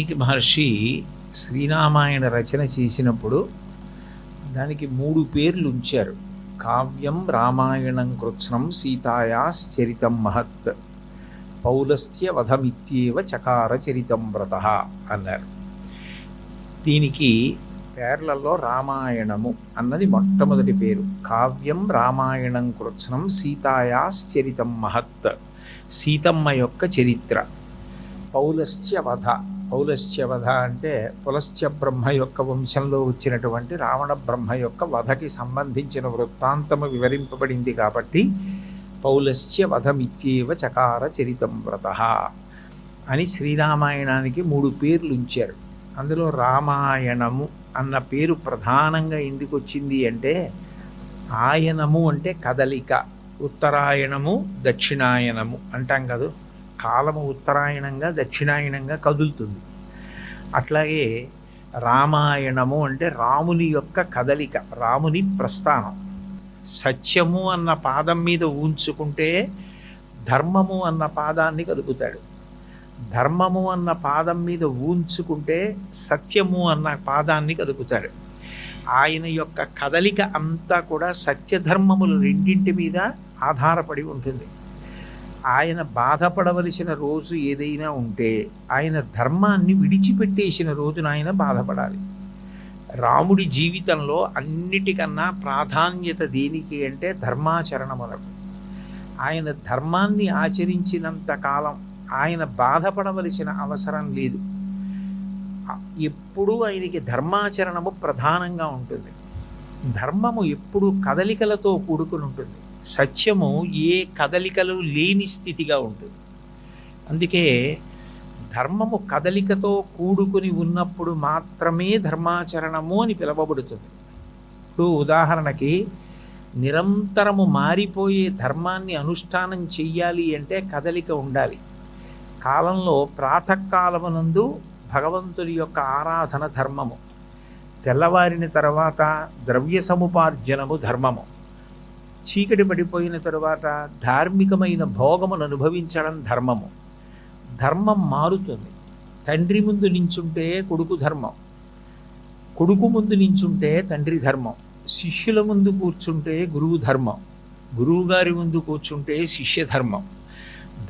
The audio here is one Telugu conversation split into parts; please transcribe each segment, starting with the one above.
వాల్మీకి మహర్షి శ్రీరామాయణ రచన చేసినప్పుడు దానికి మూడు పేర్లు ఉంచారు. కావ్యం రామాయణం కృత్స్నం సీతాయాశ్చరితం మహత్. పౌలస్త్య వధమిత్యేవ చకార చరితం వ్రత అన్నారు. దీనికి పేర్లలో రామాయణము అన్నది మొట్టమొదటి పేరు. కావ్యం రామాయణం కృత్స్నం సీతాయాశ్చరితం మహత్. సీతమ్మ యొక్క చరిత్ర. పౌలస్త్య వధ. అంటే పులస్త్య బ్రహ్మ యొక్క వంశంలో వచ్చినటువంటి రావణ బ్రహ్మ యొక్క వధకి సంబంధించిన వృత్తాంతము వివరింపబడింది కాబట్టి పౌలస్త్య వధమిత్యేవ చకార చరితం వ్రత అని శ్రీరామాయణానికి మూడు పేర్లు ఉంచారు. అందులో రామాయణము అన్న పేరు ప్రధానంగా ఎందుకు వచ్చింది అంటే ఆయనము అంటే కదలిక ఉత్తరాయణము దక్షిణాయనము అంటాం కదా. కాలము ఉత్తరాయణంగా దక్షిణాయనంగా కదులుతుంది. అట్లాగే రామాయణము అంటే రాముని యొక్క కదలిక రాముని ప్రస్థానం. సత్యము అన్న పాదం మీద ఊంచుకుంటే ధర్మము అన్న పాదాన్ని కదుపుతాడు. ధర్మము అన్న పాదం మీద ఊంచుకుంటే సత్యము అన్న పాదాన్ని కదుపుతాడు. ఆయన యొక్క కదలిక అంతా కూడా సత్యధర్మములు రెండింటి మీద ఆధారపడి ఉంటుంది. ఆయన బాధపడవలసిన రోజు ఏదైనా ఉంటే ఆయన ధర్మాన్ని విడిచిపెట్టేసిన రోజున ఆయన బాధపడాలి. రాముడి జీవితంలో అన్నిటికన్నా ప్రాధాన్యత దేనికి అంటే ధర్మాచరణములకు ఆయన ధర్మాన్ని ఆచరించినంత కాలం ఆయన బాధపడవలసిన అవసరం లేదు. ఎప్పుడూ ఆయనకి ధర్మాచరణము ప్రధానంగా ఉంటుంది. ధర్మము ఎప్పుడు కదలికలతో కూడుకుని ఉంటుంది. సత్యము ఏ కదలికలు లేని స్థితిగా ఉంటుంది. అందుకే ధర్మము కదలికతో కూడుకుని ఉన్నప్పుడు మాత్రమే ధర్మాచరణము అని పిలవబడుతుంది. ఇప్పుడు ఉదాహరణకి నిరంతరము మారిపోయే ధర్మాన్ని అనుష్ఠానం చెయ్యాలి అంటే కదలిక ఉండాలి. కాలంలో ప్రాతకాలమునందు భగవంతుడి యొక్క ఆరాధన ధర్మము. తెల్లవారిన తర్వాత ద్రవ్య సముపార్జనము ధర్మము. చీకటి పడిపోయిన తరువాత ధార్మికమైన భోగమును అనుభవించడం ధర్మము. ధర్మం మారుతుంది. తండ్రి ముందు నించుంటే కొడుకు ధర్మం. కొడుకు ముందు నించుంటే తండ్రి ధర్మం. శిష్యుల ముందు కూర్చుంటే గురువు ధర్మం. గురువుగారి ముందు కూర్చుంటే శిష్య ధర్మం.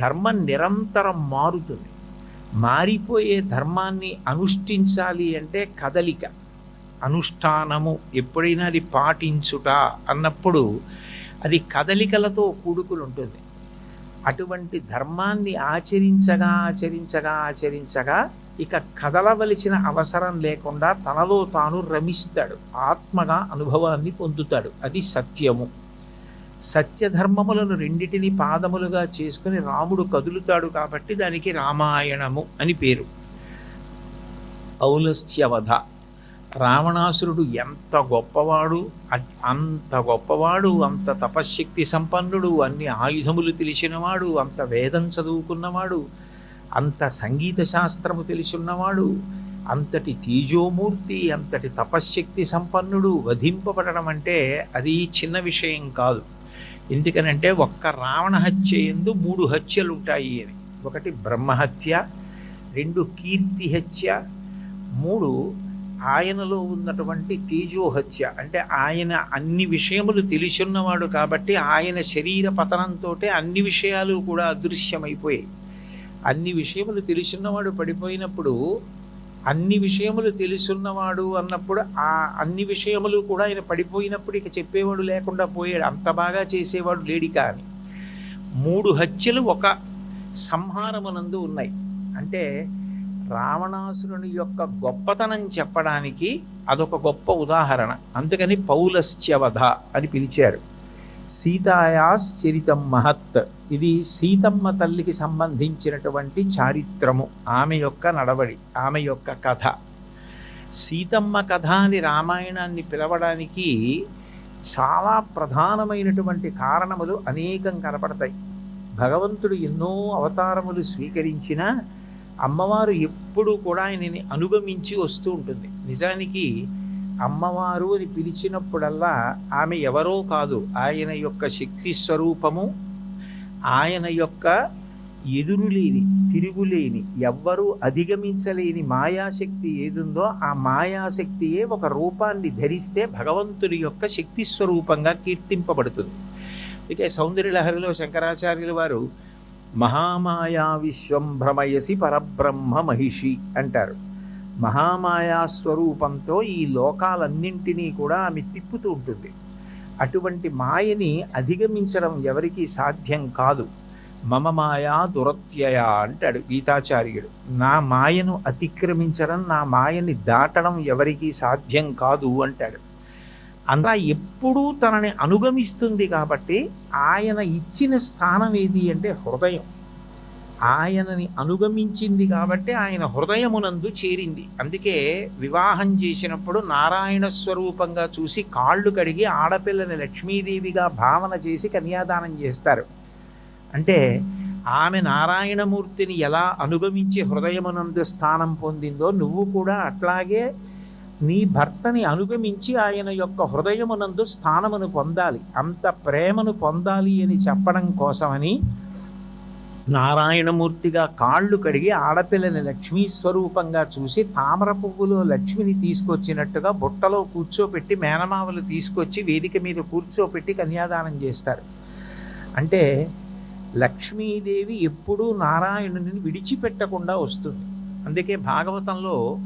ధర్మం నిరంతరం మారుతుంది. మారిపోయే ధర్మాన్ని అనుష్ఠించాలి అంటే కదలిక. అనుష్ఠానము ఎప్పుడైనా అది పాటించుట అన్నప్పుడు అది కదలికలతో కూడుకుని ఉంటుంది అటువంటి ధర్మాన్ని ఆచరించగా ఆచరించగా ఆచరించగా ఇక కదలవలసిన అవసరం లేకుండా తనలో తాను రమిస్తాడు. ఆత్మగా అనుభవాన్ని పొందుతాడు. అది సత్యము. సత్యధర్మములను రెండిటిని పాదములుగా చేసుకుని రాముడు కదులుతాడు కాబట్టి దానికి రామాయణము అని పేరు. పౌలస్త్యవధ. రావణాసురుడు ఎంత గొప్పవాడు అంత గొప్పవాడు అంత తపశ్శక్తి సంపన్నుడు అన్ని ఆయుధములు తెలిసినవాడు అంత వేదం చదువుకున్నవాడు అంత సంగీత శాస్త్రము తెలిసిన్నవాడు అంతటి తేజోమూర్తి అంతటి తపశ్శక్తి సంపన్నుడు వధింపబడడం అంటే అది చిన్న విషయం కాదు. ఎందుకనంటే ఒక్క రావణ హత్య ఎందు మూడు హత్యలు ఉంటాయి అని. ఒకటి బ్రహ్మహత్య రెండు కీర్తి హత్య మూడు ఆయనలో ఉన్నటువంటి తేజోహత్య అంటే ఆయన అన్ని విషయములు తెలిసున్నవాడు కాబట్టి ఆయన శరీర పతనంతో అన్ని విషయాలు కూడా అదృశ్యమైపోయాయి. అన్ని విషయములు తెలుసున్నవాడు పడిపోయినప్పుడు అన్ని విషయములు తెలుసున్నవాడు అన్నప్పుడు ఆ అన్ని విషయములు కూడా ఆయన పడిపోయినప్పుడు ఇక చెప్పేవాడు లేకుండా పోయాడు. అంత బాగా చేసేవాడు లేడి కానీ. మూడు హత్యలు ఒక సంహారమునందు ఉన్నాయి. అంటే రావణాసురుని యొక్క గొప్పతనం చెప్పడానికి అదొక గొప్ప ఉదాహరణ. అందుకని పౌలశ్చవధ అని పిలిచారు. సీతాయాస్ చరితం మహత్. ఇది సీతమ్మ తల్లికి సంబంధించినటువంటి చారిత్రము ఆమె యొక్క నడవడి ఆమె యొక్క కథ. సీతమ్మ కథ అని రామాయణాన్ని పిలవడానికి చాలా ప్రధానమైనటువంటి కారణములు అనేకం కనపడతాయి. భగవంతుడు ఎన్నో అవతారములు స్వీకరించినా అమ్మవారు ఎప్పుడూ కూడా ఆయనని అనుగమించి వస్తూ ఉంటుంది. నిజానికి అమ్మవారు అని పిలిచినప్పుడల్లా ఆమె ఎవరో కాదు. ఆయన యొక్క శక్తి స్వరూపము ఆయన యొక్క ఎదురులేని తిరుగులేని ఎవ్వరూ అధిగమించలేని మాయాశక్తి ఏదుందో ఆ మాయాశక్తియే ఒక రూపాన్ని ధరిస్తే భగవంతుడి యొక్క శక్తి స్వరూపంగా కీర్తింపబడుతుంది. అయితే సౌందర్యలహరిలో శంకరాచార్యుల వారు మహామాయా విశ్వం భ్రమయసి పరబ్రహ్మ మహిషి అంటారు. మహామాయా స్వరూపంతో ఈ లోకాలన్నింటినీ కూడా ఆమె తిప్పుతూ ఉంటుంది. అటువంటి మాయని అధిగమించడం ఎవరికీ సాధ్యం కాదు. మమ మాయా దురత్యయ అంటాడు గీతాచార్యుడు. నా మాయను అతిక్రమించడం నా మాయని దాటడం ఎవరికీ సాధ్యం కాదు అంటాడు. అలా ఎప్పుడూ తనని అనుగమిస్తుంది కాబట్టి ఆయన ఇచ్చిన స్థానం ఏది అంటే హృదయం. ఆయనని అనుగమించింది కాబట్టి ఆయన హృదయమునందు చేరింది. అందుకే వివాహం చేసినప్పుడు నారాయణ స్వరూపంగా చూసి కాళ్ళు కడిగి ఆడపిల్లని లక్ష్మీదేవిగా భావన చేసి కన్యాదానం చేస్తారు. అంటే ఆమె నారాయణమూర్తిని ఎలా అనుగమించి హృదయమునందు స్థానం పొందిందో నువ్వు కూడా అట్లాగే నీ భర్తని అనుగమించి ఆయన యొక్క హృదయమునందు స్థానమును పొందాలి. అంత ప్రేమను పొందాలి అని చెప్పడం కోసమని నారాయణమూర్తిగా కాళ్ళు కడిగి ఆడపిల్లని లక్ష్మీ స్వరూపంగా చూసి తామర పువ్వులో లక్ష్మిని తీసుకొచ్చినట్టుగా బుట్టలో కూర్చోపెట్టి మేనమావలు తీసుకొచ్చి వేదిక మీద కూర్చోపెట్టి కన్యాదానం చేస్తారు. అంటే లక్ష్మీదేవి ఎప్పుడూ నారాయణుని విడిచిపెట్టకుండా వస్తుంది. అందుకే భాగవతంలో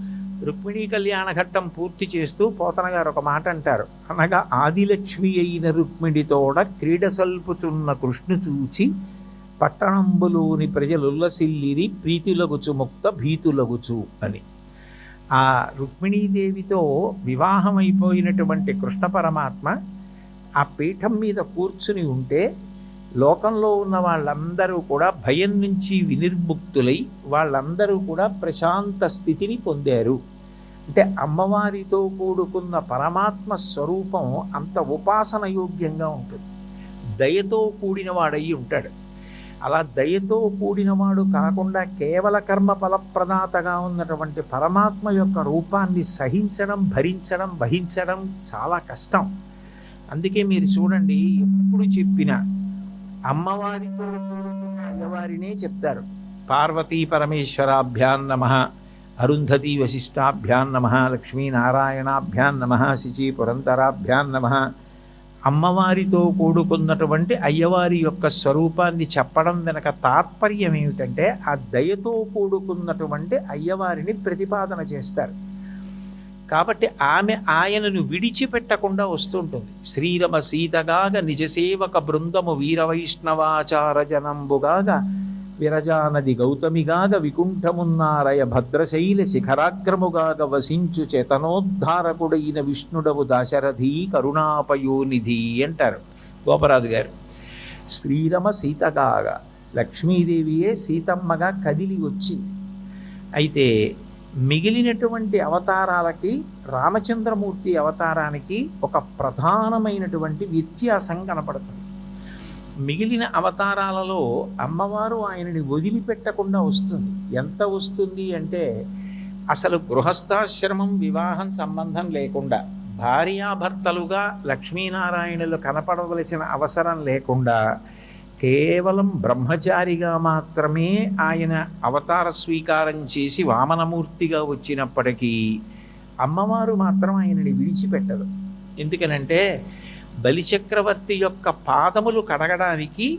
రుక్మిణీ కళ్యాణ ఘట్టం పూర్తి చేస్తూ పోతన గారు ఒక మాట అంటారు. అనగా ఆదిలక్ష్మి అయిన రుక్మిణితోడ క్రీడసల్పుచున్న కృష్ణు చూచి పట్టణంబులోని ప్రజలుల్లసిల్లిరి ప్రీతులగుచు ముక్త భీతులగుచు అని. ఆ రుక్మిణీదేవితో వివాహమైపోయినటువంటి కృష్ణ పరమాత్మ ఆ పీఠం మీద కూర్చుని ఉంటే లోకంలో ఉన్న వాళ్ళందరూ కూడా భయం నుంచి వినిర్ముక్తులై వాళ్ళందరూ కూడా ప్రశాంత స్థితిని పొందారు. అంటే అమ్మవారితో కూడుకున్న పరమాత్మ స్వరూపం అంత ఉపాసన యోగ్యంగా ఉంటుంది. దయతో కూడిన వాడయి ఉంటాడు. అలా దయతో కూడినవాడు కాకుండా కేవల కర్మ ఫలప్రదాతగా ఉన్నటువంటి పరమాత్మ యొక్క రూపాన్ని సహించడం భరించడం వహించడం చాలా కష్టం. అందుకే మీరు చూడండి ఎప్పుడు చెప్పిన అమ్మవారితో కూడుకున్న అయ్యవారినే చెప్తారు. పార్వతీ పరమేశ్వరాభ్యాన్ నమ. అరుంధతి వశిష్టాభ్యాన్ నమ లక్ష్మీనారాయణాభ్యాన్ నమ శిచి పురంతరాభ్యాన్ నమ. అమ్మవారితో కూడుకున్నటువంటి అయ్యవారి యొక్క స్వరూపాన్ని చెప్పడం వెనక తాత్పర్యం ఏమిటంటే ఆ దయతో కూడుకున్నటువంటి అయ్యవారిని ప్రతిపాదన చేస్తారు. కాబట్టి ఆమె ఆయనను విడిచిపెట్టకుండా వస్తుంటుంది. శ్రీరమ సీతగాగ నిజసేవక బృందము వీరవైష్ణవాచార జనంబుగాగా విరజానది గౌతమిగాగ వికుంఠమున్నారయ భద్రశైల శిఖరాగ్రముగాగ వసించు చేతనోద్ధారకుడైన విష్ణుడవు దాశరథి కరుణాపయోనిధి అంటారు గోపరాజు గారు. శ్రీరమ సీతగాగ లక్ష్మీదేవియే సీతమ్మగా కదిలి వచ్చింది అయితే మిగిలినటువంటి అవతారాలకి రామచంద్రమూర్తి అవతారానికి ఒక ప్రధానమైనటువంటి వ్యత్యాసం కనపడుతుంది. మిగిలిన అవతారాలలో అమ్మవారు ఆయనని వదిలిపెట్టకుండా వస్తుంది. ఎంత వస్తుంది అంటే అసలు గృహస్థాశ్రమం వివాహం సంబంధం లేకుండా భార్యాభర్తలుగా లక్ష్మీనారాయణులు కనపడవలసిన అవసరం లేకుండా కేవలం బ్రహ్మచారిగా మాత్రమే ఆయన అవతార స్వీకారం చేసి వామనమూర్తిగా వచ్చినప్పటికీ అమ్మవారు మాత్రం ఆయనని విడిచిపెట్టదు. ఎందుకనంటే బలిచక్రవర్తి యొక్క పాదములు కడగడానికి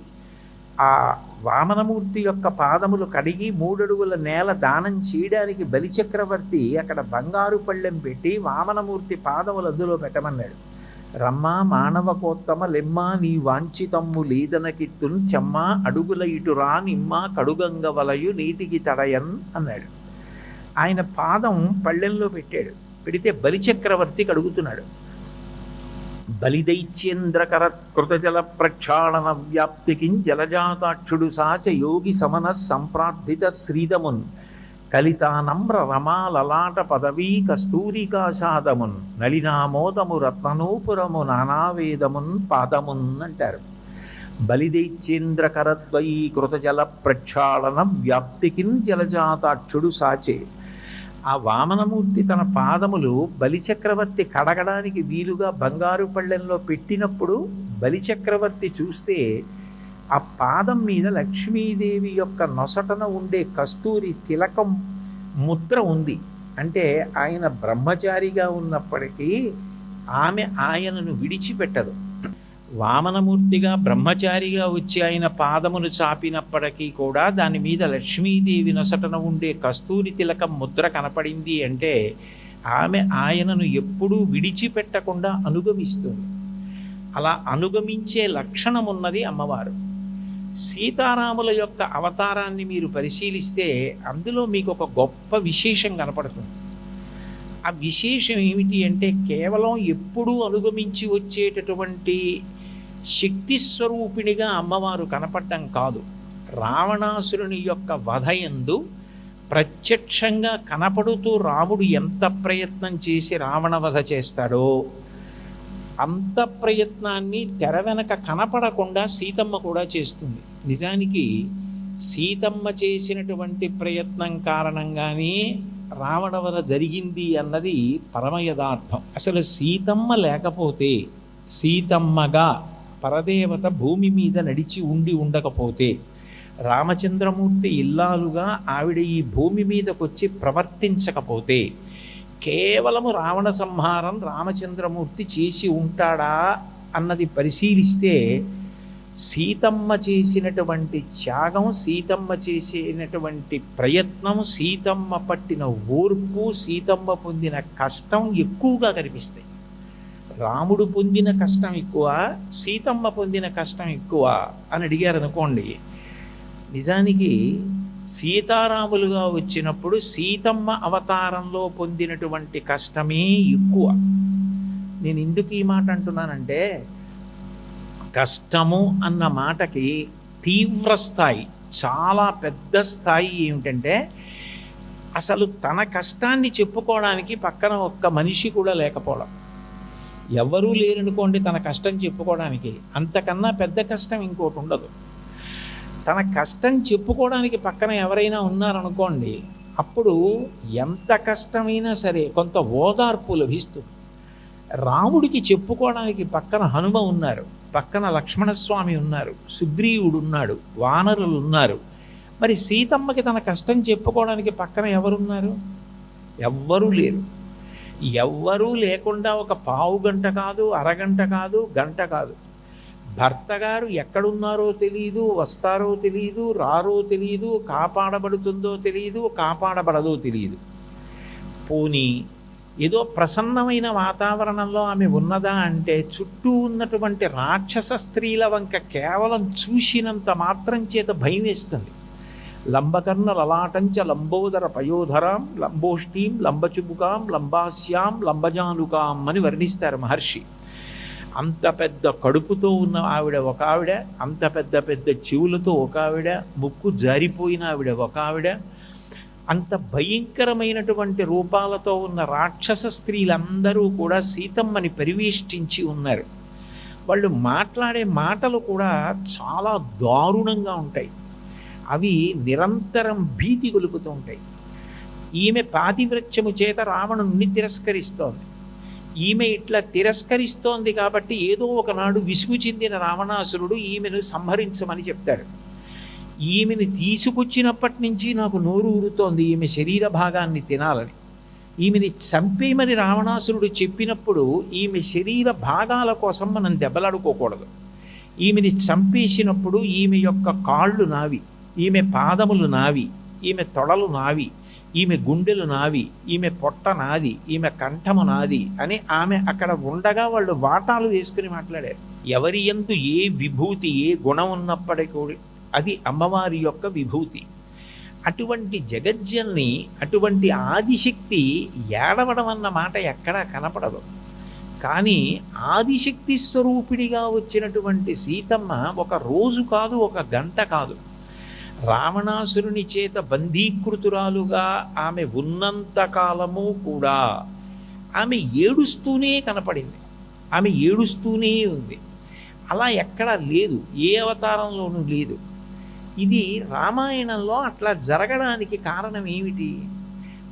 ఆ వామనమూర్తి యొక్క పాదములు కడిగి మూడడుగుల నేల దానం చేయడానికి బలిచక్రవర్తి అక్కడ బంగారు పళ్ళెం పెట్టి వామనమూర్తి పాదములు అందులో పెట్టమన్నాడు. రమ్మ మానవకోత్తమ లెమ్మ నీ వాంఛితమ్ము లీదనకిత్తున్ చెమ్మ అడుగుల ఇటురా నిమ్మ కడుగంగ వలయు నీటికి తడయన్ అన్నాడు. ఆయన పాదం పళ్ళెంలో పెట్టాడు. పెడితే బలిచక్రవర్తి కడుగుతున్నాడు. బలిదైత్యేంద్రకర కృతజల ప్రక్షాళన వ్యాప్తికి జలజాతాక్షుడు సాచ యోగి సమన సంప్రార్థిత శ్రీదమున్ కలితానమ్ర రమాలలాట పదవీ కస్తూరికాషాదమున్ నలినామోదము రత్ననూపురము నానావేదమున్ పాదమున్ అంటారు. బలిదైత్యేంద్రకరద్వయీ కృతజల ప్రక్షాళన వ్యాప్తికిన్ జలజాతాక్షుడు సాచే ఆ వామనమూర్తి తన పాదములు బలిచక్రవర్తి కడగడానికి వీలుగా బంగారు పళ్ళెంలో పెట్టినప్పుడు బలిచక్రవర్తి చూస్తే ఆ పాదం మీద లక్ష్మీదేవి యొక్క నొసటన ఉండే కస్తూరి తిలకం ముద్ర ఉంది. అంటే ఆయన బ్రహ్మచారిగా ఉన్నప్పటికీ ఆమె ఆయనను విడిచిపెట్టదు. వామనమూర్తిగా బ్రహ్మచారిగా వచ్చి ఆయన పాదమును చాపినప్పటికీ కూడా దాని మీద లక్ష్మీదేవి నొసటన ఉండే కస్తూరి తిలకం ముద్ర కనపడింది అంటే ఆమె ఆయనను ఎప్పుడూ విడిచిపెట్టకుండా అనుగమిస్తుంది. అలా అనుగమించే లక్షణం ఉన్నది అమ్మవారు. సీతారాముల యొక్క అవతారాన్ని మీరు పరిశీలిస్తే అందులో మీకు ఒక గొప్ప విశేషం కనపడుతుంది. ఆ విశేషం ఏమిటి అంటే కేవలం ఎప్పుడూ అనుగమించి వచ్చేటటువంటి శక్తి స్వరూపిణిగా అమ్మవారు కనపడటం కాదు. రావణాసురుని యొక్క వధయందు ప్రత్యక్షంగా కనపడుతూ రాముడు ఎంత ప్రయత్నం చేసి రావణ వధ చేస్తాడో అంత ప్రయత్నాన్ని తెర వెనక కనపడకుండా సీతమ్మ కూడా చేస్తుంది. నిజానికి సీతమ్మ చేసినటువంటి ప్రయత్నం కారణంగానే రావణవధ జరిగింది అన్నది పరమ యథార్థం అసలు సీతమ్మ లేకపోతే సీతమ్మగా పరదేవత భూమి మీద నడిచి ఉండి ఉండకపోతే రామచంద్రమూర్తి ఇల్లాలుగా ఆవిడ ఈ భూమి మీదకొచ్చి ప్రవర్తించకపోతే కేవలము రావణ సంహారం రామచంద్రమూర్తి చేసి ఉంటాడా అన్నది పరిశీలిస్తే సీతమ్మ చేసినటువంటి త్యాగం సీతమ్మ చేసినటువంటి ప్రయత్నం సీతమ్మ పట్టిన ఓర్పు సీతమ్మ పొందిన కష్టం ఎక్కువగా కనిపిస్తాయి. రాముడు పొందిన కష్టం ఎక్కువ సీతమ్మ పొందిన కష్టం ఎక్కువ అని అడిగారు అనుకోండి నిజానికి సీతారాములుగా వచ్చినప్పుడు సీతమ్మ అవతారంలో పొందినటువంటి కష్టమే ఎక్కువ. నేను ఎందుకు ఈ మాట అంటున్నానంటే కష్టము అన్న మాటకి తీవ్ర స్థాయి చాలా పెద్ద స్థాయి ఏమిటంటే అసలు తన కష్టాన్ని చెప్పుకోవడానికి పక్కన ఒక్క మనిషి కూడా లేకపోవడం. ఎవరూ లేరనుకోండి తన కష్టం చెప్పుకోవడానికి. అంతకన్నా పెద్ద కష్టం ఇంకోటి ఉండదు. తన కష్టం చెప్పుకోవడానికి పక్కన ఎవరైనా ఉన్నారనుకోండి అప్పుడు ఎంత కష్టమైనా సరే కొంత ఓదార్పు లభిస్తుంది. రాముడికి చెప్పుకోవడానికి పక్కన హనుమ ఉన్నారు పక్కన లక్ష్మణస్వామి ఉన్నారు సుగ్రీవుడు ఉన్నాడు వానరులు ఉన్నారు. మరి సీతమ్మకి తన కష్టం చెప్పుకోవడానికి పక్కన ఎవరున్నారు? ఎవ్వరూ లేరు. ఎవ్వరూ లేకుండా ఒక పావు గంట కాదు అరగంట కాదు గంట కాదు. భర్త గారు ఎక్కడున్నారో తెలియదు వస్తారో తెలియదు రారో తెలియదు కాపాడబడుతుందో తెలియదు కాపాడబడదో తెలియదు పోనీ ఏదో ప్రసన్నమైన వాతావరణంలో ఆమె ఉన్నదా అంటే చుట్టూ ఉన్నటువంటి రాక్షస స్త్రీల వంక కేవలం చూసినంత మాత్రం చేత భయం వేస్తుంది. లంబకర్ణ లలాటంచ లంబోదర పయోధరాం లంబోష్ఠీం లంబచుబుకాం లంబాస్యాం లంబజానుకాం అని వర్ణిస్తారు మహర్షి. అంత పెద్ద కడుపుతో ఉన్న ఆవిడ ఒక ఆవిడ అంత పెద్ద పెద్ద చెవులతో ఒక ఆవిడ ముక్కు జారిపోయిన ఆవిడ ఒక ఆవిడ అంత భయంకరమైనటువంటి రూపాలతో ఉన్న రాక్షస స్త్రీలందరూ కూడా సీతమ్మని పరివేష్టించి ఉన్నారు. వాళ్ళు మాట్లాడే మాటలు కూడా చాలా దారుణంగా ఉంటాయి. అవి నిరంతరం భీతి గొలుపుతూ ఉంటాయి. ఈమె పాతివృత్యము చేత రావణుణ్ణి తిరస్కరిస్తోంది. ఈమె ఇట్లా తిరస్కరిస్తోంది కాబట్టి ఏదో ఒకనాడు విసుగు చెందిన రావణాసురుడు ఈమెను సంహరించమని చెప్తాడు. ఈమెను తీసుకొచ్చినప్పటి నుంచి నాకు నోరు ఊరుతోంది ఈమె శరీర భాగాన్ని తినాలని. ఈమెని చంపేమని రావణాసురుడు చెప్పినప్పుడు ఈమె శరీర భాగాల కోసం మనం దెబ్బలాడుకోకూడదు. ఈమెని చంపేసినప్పుడు ఈమె యొక్క కాళ్ళు నావి. ఈమె పాదములు నావి ఈమె తొడలు నావి ఈమె గుండెలు నావి ఈమె పొట్ట నాది ఈమె కంఠము నాది అని ఆమె అక్కడ ఉండగా వాళ్ళు వాటాలు వేసుకుని మాట్లాడారు. ఎవరి ఎందు ఏ విభూతి ఏ గుణం ఉన్నప్పటికీ అది అమ్మవారి యొక్క విభూతి. అటువంటి జగజ్జల్ని అటువంటి ఆదిశక్తి ఏడవడం అన్న మాట ఎక్కడా కనపడదు. కానీ ఆదిశక్తి స్వరూపిడిగా వచ్చినటువంటి సీతమ్మ ఒక రోజు కాదు ఒక గంట కాదు. రావణాసురుని చేత బంధీకృతురాలుగా ఆమె ఉన్నంత కాలము కూడా ఆమె ఏడుస్తూనే కనపడింది. ఆమె ఏడుస్తూనే ఉంది. అలా ఎక్కడా లేదు. ఏ అవతారంలోనూ లేదు. ఇది రామాయణంలో అట్లా జరగడానికి కారణం ఏమిటి?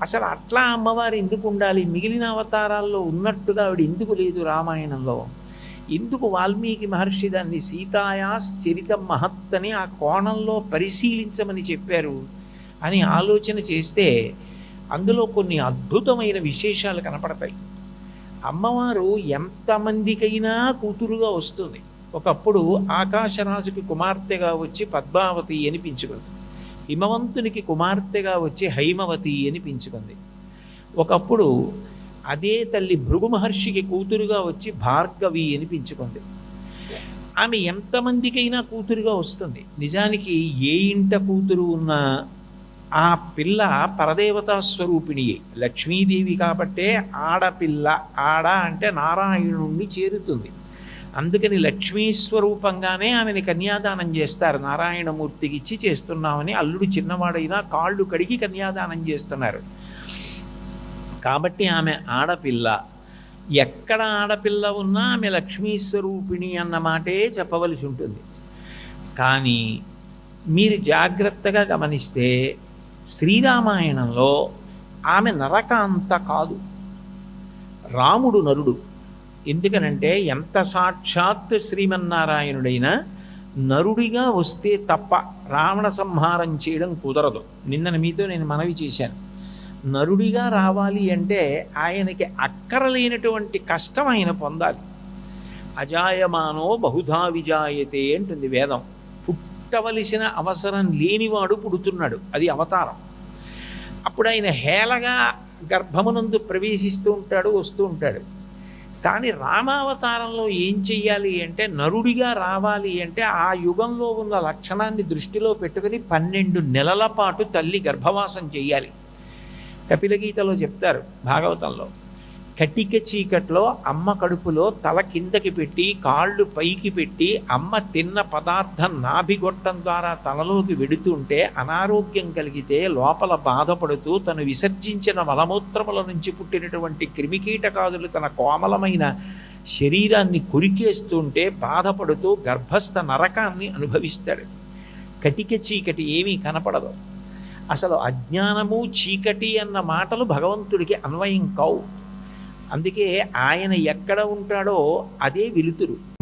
అసలు అట్లా అమ్మవారు ఎందుకు ఉండాలి? మిగిలిన అవతారాల్లో ఉన్నట్టుగా ఆవిడ ఎందుకు లేదు రామాయణంలో? ఎందుకు వాల్మీకి మహర్షి దాన్ని సీతాయాస్ చరితం మహత్ అని ఆ కోణంలో పరిశీలించమని చెప్పారు అని ఆలోచన చేస్తే అందులో కొన్ని అద్భుతమైన విశేషాలు కనపడతాయి. అమ్మవారు ఎంతమందికైనా కూతురుగా వస్తుంది. ఒకప్పుడు ఆకాశరాజుకి కుమార్తెగా వచ్చి పద్మావతి అని పెంచుకుంది హిమవంతునికి కుమార్తెగా వచ్చి హైమవతి అని పెంచుకుంది ఒకప్పుడు అదే తల్లి భృగు మహర్షికి కూతురుగా వచ్చి భార్గవి అనిపించుకుంది. ఆమె ఎంతమందికైనా కూతురుగా వస్తుంది. నిజానికి ఏ ఇంట కూతురు ఉన్నా ఆ పిల్ల పరదేవతా స్వరూపిణియే. లక్ష్మీదేవి కాబట్టే ఆడపిల్ల ఆడ అంటే నారాయణుణ్ణి చేరుతుంది. అందుకని లక్ష్మీ స్వరూపంగానే ఆమెని కన్యాదానం చేస్తారు. నారాయణమూర్తికి ఇచ్చి చేస్తున్నామని అల్లుడు చిన్నవాడైనా కాళ్ళు కడిగి కన్యాదానం చేస్తున్నారు. కాబట్టి ఆమె ఆడపిల్ల. ఎక్కడ ఆడపిల్ల ఉన్నా ఆమె లక్ష్మీ స్వరూపిణి అన్న మాటే చెప్పవలసి ఉంటుంది. కానీ మీరు జాగ్రత్తగా గమనిస్తే శ్రీరామాయణంలో ఆమె నరకాంత కాదు. రాముడు నరుడు. ఎందుకనంటే ఎంత సాక్షాత్ శ్రీమన్నారాయణుడైనా నరుడిగా వస్తే తప్ప రావణ సంహారం చేయడం కుదరదు. నిన్న మీతో నేను మనవి చేశాను. నరుడిగా రావాలి అంటే ఆయనకి అక్కరలేనటువంటి కష్టం ఆయన పొందాలి. అజాయమానో బహుధా విజాయతే అంటుంది వేదం. పుట్టవలసిన అవసరం లేనివాడు పుడుతున్నాడు. అది అవతారం. అప్పుడు ఆయన హేళగా గర్భమునందు ప్రవేశిస్తూ ఉంటాడు వస్తూ ఉంటాడు. కానీ రామావతారంలో ఏం చెయ్యాలి అంటే నరుడిగా రావాలి అంటే ఆ యుగంలో ఉన్న లక్షణాన్ని దృష్టిలో పెట్టుకుని పన్నెండు నెలల పాటు తల్లి గర్భవాసం కపిలగీతలో చెప్తారు భాగవతంలో కటిక చీకట్లో అమ్మ కడుపులో తల కిందకి పెట్టి కాళ్ళు పైకి పెట్టి అమ్మ తిన్న పదార్థం నాభిగొట్టం ద్వారా తలలోకి వెడుతుంటే అనారోగ్యం కలిగితే లోపల బాధపడుతూ తను విసర్జించిన మలమూత్రముల నుంచి పుట్టినటువంటి క్రిమికీటకాదులు తన కోమలమైన శరీరాన్ని కురికేస్తుంటే బాధపడుతూ గర్భస్థ నరకాన్ని అనుభవిస్తాడు. కటిక చీకటి ఏమీ కనపడదు. అసలు అజ్ఞానము చీకటి అన్న మాటలు భగవంతుడికి అన్వయం కావు. అందుకే ఆయన ఎక్కడ ఉంటాడో అదే వెలుతురు.